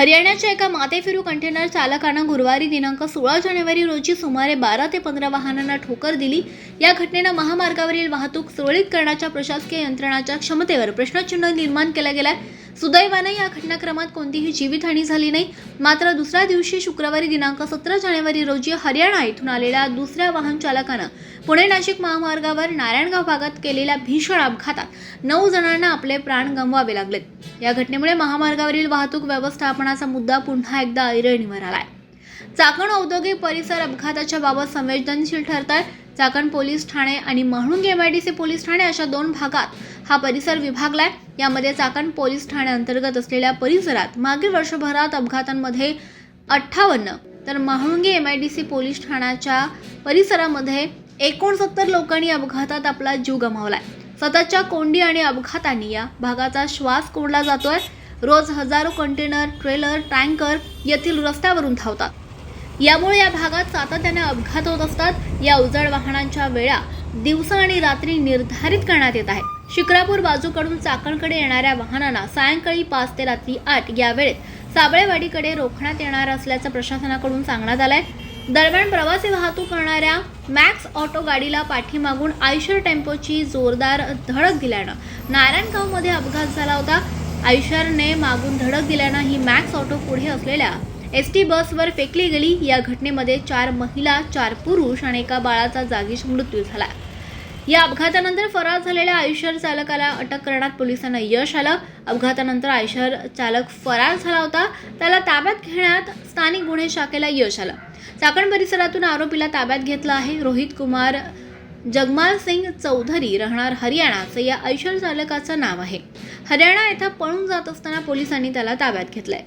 हरियाणाच्या एका माथेफिरू कंटेनर चालकानं गुरुवारी दिनांक सोळा जानेवारी रोजी सुमारे बारा ते पंधरा वाहनांना ठोकर दिली. या घटनेनं महामार्गावरील वाहतूक सुरळीत करण्याच्या प्रशासकीय यंत्रणाच्या क्षमतेवर प्रश्नचिन्ह निर्माण केला गेलाय. सुदैवानं या घटनाक्रमात कोणतीही जीवितहानी झाली नाही. मात्र दुसऱ्या दिवशी शुक्रवारी दिनांक सतरा जानेवारी रोजी हरियाणा येथून आलेल्या दुसऱ्या वाहन चालकानं पुणे नाशिक महामार्गावर नारायणगाव भागात केलेल्या भीषण अपघातात नऊ जणांना आपले प्राण गमवावे लागलेत या घटनेमुळे महामार्गावरील वाहतूक आरक्षणाचा मुद्दा पुन्हा एकदा ऐरणीवर आलाय. चाकण औद्योगिक परिसर अपघाताच्या बाबत संवेदनशील ठरत आहे चाकण पोलीस ठाणे आणि म्हाळुंगे एमआयडीसी पोलीस ठाणे अशा दोन भागात हा परिसर विभागलाय. यामध्ये चाकण पोलीस ठाणे अंतर्गत असलेल्या परिसरात मागील वर्षभरात अपघातांमध्ये अठ्ठावन्न तर Mahalunge M I D C police ठाण्याच्या परिसरामध्ये एकोणसत्तर लोकांनी अपघातात आपला जीव गमावलाय. सततच्या कोंडी आणि अपघातांनी या भागाचा श्वास कोंडला जातोय. रोज हजारो कंटेनर ट्रेलर टँकर येथील रस्त्यावरून धावतात. यामुळे या भागात सातत्याने अपघात होत असतात. या उजळ वाहनांच्या वेळा दिवसा आणि रात्री निर्धारित करण्यात येत आहे. शिक्रापूर बाजूकडून चाकणकडे येणाऱ्या वाहनांना सायंकाळी पाच ते रात्री आठ या वेळेत साबळेवाडीकडे रोखण्यात येणार असल्याचं प्रशासनाकडून सांगण्यात आलंय. दरम्यान प्रवासी वाहतूक करणाऱ्या मॅक्स ऑटो गाडीला पाठीमागून आयशर टेम्पोची जोरदार धडक दिल्यानं नारायणगावमध्ये अपघात झाला होता. आयशरने मागून धडक दिल्यानं ही मॅक्स ऑटो पुढे असलेल्या एस टी बसवर फेकली गेली. या घटनेमध्ये चार महिला चार पुरुष आणि एका बाळाचा जागीच मृत्यू झाला. या अपघातानंतर फरार झालेल्या आयुष्यर चालकाला अटक करण्यात पोलिसांना यश आलं. अपघातानंतर आयुष्यर चालक फरार झाला होता. त्याला ताब्यात घेण्यात स्थानिक गुन्हे शाखेला यश आलं. चाकण परिसरातून आरोपीला ताब्यात घेतलं आहे. रोहित कुमार जगमाल सिंग चौधरी राहणार हरियाणाचं या ऐशर चालकाचं नाव आहे. हरियाणा येथे पळून जात असताना पोलिसांनी त्याला ताब्यात घेतलंय.